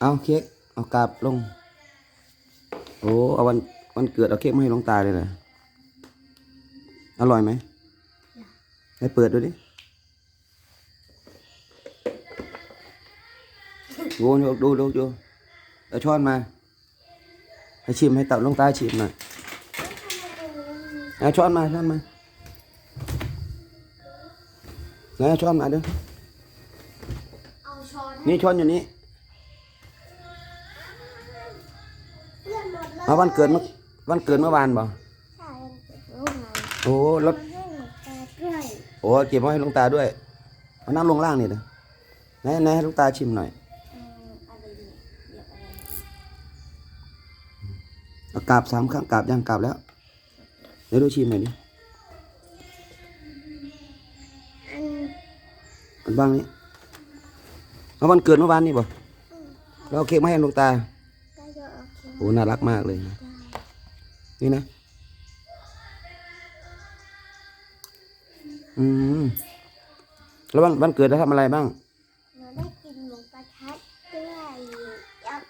เอาเค้กเอากราบลง โอ้เอาวันวันเกิดเอาเค้กมาให้หลวงตาเลยเหรออร่อยไหมให้เปิดดูดิโว้ดูดูดูดูเอาช้อนมาให้ชิมให้ตับหลวงตาชิมหน่อยเอาช้อนมาช้อนมาไหนเอาช้อนมาเด้อเอาช้อนนี่ช้อนอยู่นี่ เลยเอาวันเกิดเมื่อวันเกิดเมื่อวานบ่ใช่วันเกิดเมื่อวานโอ้รถมาให้หนูตาด้วยโอ้เก็บมาให้หลวงตาด้วยเอาน้ำลงล่างนี่เด้อไหนไหนให้หลวงตาชิมหน่อยอืมอะไรเนี่ยเดี๋ยวอะไรเนี่ยเอากราบสามครั้งกราบยังกราบแล้วเดี๋ยวดูชิมหน่อยดิอันอันบ้างนี้เอาวันเกิดเมื่อวานนี่บ่แล้วเอาเค้กมาให้หลวงตาก็จะ โอเคโอ้น่ารักมากเลยนะ นี่นะ อืม แล้ววันวันเกิดเราทำอะไรบ้าง หนูได้กินหมูกระทะด้วยยักษ์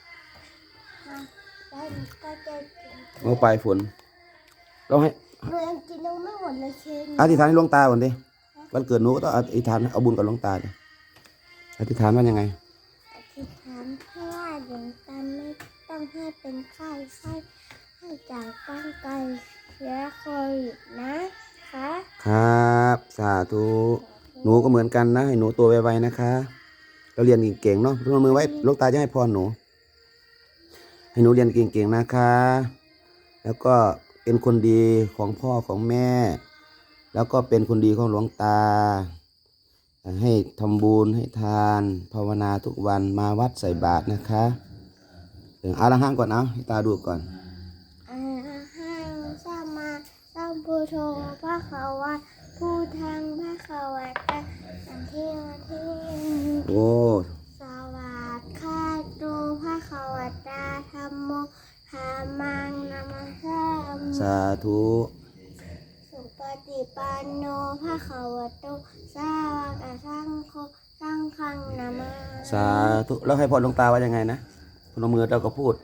มาแล้วหนูก็จะกินโอ้ปลายฝน เราให้หนูยังกินยังไม่หมดเลยเชนอธิษฐานให้หลวงตาก่อนดิ วันเกิดหนูก็ต้องอธิษฐานเอาบุญกับหลวงตาดิอธิษฐานว่ายังไง อธิษฐานเพื่อหลวงตาไม่ ต้องให้เป็นไข้ไข้ให้จากป้องกันเชื้อโควิดนะคะครับ สาธุหนูก็เหมือนกันนะ ให้หนูตัวไวๆนะคะเราเรียนเก่งๆเนาะพนมมือไว้ลูกตาจะให้พรหนู ให้หนูเรียนเก่งๆนะคะ แล้วก็เป็นคนดีของพ่อของแม่ แล้วก็เป็นคนดีของหลวงตา ให้ทำบุญให้ทาน ภาวนาทุกวันมาวัดใส่บาตรนะคะ เออเอาละห้างก่อนเอาให้ตาดูก่อนอาหังสัมมาสัมพุทโธพระขาวะผู้ทางพระขาวะตะอันเทวเทโอ้สวัสดิ์ข้าตูพระขาวตาธรรมโมธรรมังนามาสัมสาธุสุปฏิปันโนพระขาวโตสาวกสังโฆสังฆังนามาสาธุแล้วให้พรหลวงตาว่ายังไงนะพ นมมือเราก็พูด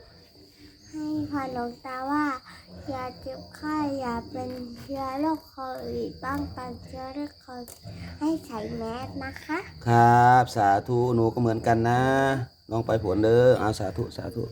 ให้พรหลวงตาว่า อย่าเจ็บไข้อย่าเป็นเชื้อโรคโควิดป้องกันเชื้อโรคโควิดให้ใส่แมสนะคะ ครับ สาธุหนูก็เหมือนกันนะ น้องไปผลเด้ออาสาธุสาธุส